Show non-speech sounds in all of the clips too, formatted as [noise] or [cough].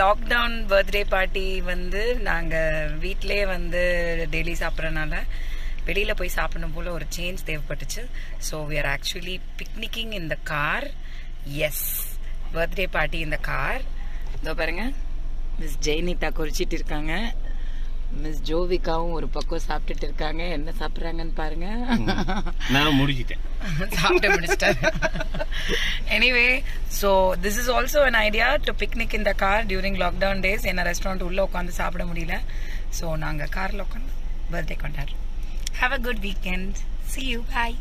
Lockdown birthday party வந்து நாங்கள் வீட்டிலே வந்து டெய்லி சாப்பிட்றனால வெளியில் போய் சாப்பிடணும் போல் ஒரு சேஞ்ச் தேவைப்பட்டுச்சு. So we are actually picnicking the car as birthday party இந்த கார் இதோ பாருங்க. மிஸ் ஜெயனிதா குறிச்சிட்டு இருக்காங்க. மிஸ் ஜோவிகாவும் ஒரு பக்கம் சாப்பிட்டுட்டு இருக்காங்க. என்ன சாப்பிட்றாங்கன்னு பாருங்க. நான் முடிச்சிட்டேன். சாப்பிட்டு முடிச்சிட்டாரு. [laughs] Anyway so this is also an idea to picnic இந்த கார் டியூரிங் லாக்டவுன் டேஸ் என்ன ரெஸ்டாரண்ட் உள்ள உட்காந்து சாப்பிட முடியல ஸோ நாங்கள் காரில் உட்காந்து பர்த்டே கொண்டாடுறோம் have a good weekend see you bye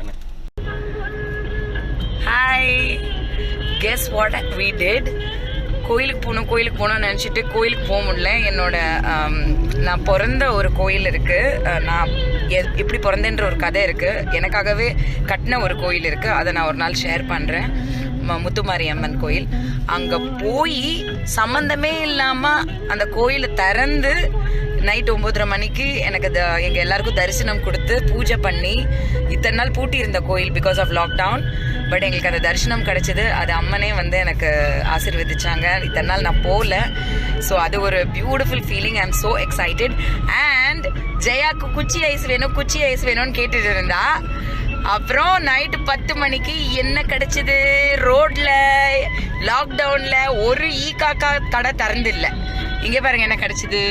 Anna. Hi guess what we did கோயிலுக்கு போகணும் கோயிலுக்கு போகணும்னு நினச்சிட்டு கோயிலுக்கு போக முடியல. என்னோட நான் பிறந்த ஒரு கோயில் இருக்குது நான் எப்படி பிறந்தேன்ற ஒரு கதை இருக்குது எனக்காகவே கட்டின ஒரு கோயில் இருக்குது அதை நான் ஒரு நாள் ஷேர் பண்ணுறேன் ம- முத்துமாரி அம்மன் கோயில். அங்கே போய் சம்மந்தமே இல்லாமல் அந்த கோயிலை திறந்து நைட் ஒம்பதரை மணிக்கு எனக்கு த- எங்கள் எல்லாருக்கும் தரிசனம் கொடுத்து பூஜை பண்ணி இத்தனை நாள் பூட்டி இருந்த கோயில் பிகாஸ் ஆஃப் லாக்டவுன் பட் எங்களுக்கு அந்த தரிசனம் கிடைச்சது. அது அம்மனே வந்து எனக்கு ஆசீர்வதிச்சாங்க. இத்தனை நாள் நான் போகல. ஸோ அது ஒரு beautiful feeling I am so excited and ஜெயாக்கு குச்சி ஐஸ் வேணும் குச்சி ஐஸ் வேணும்னு கேட்டுட்டு இருந்தா. அப்புறம் நைட்டு பத்து மணிக்கு என்ன கிடைச்சது? ரோட்ல லாக்டவுன்ல ஒரு ஈ காக்கா கடை திறந்து இல்லை. இங்கே பாருங்க என்ன கிடைச்சது.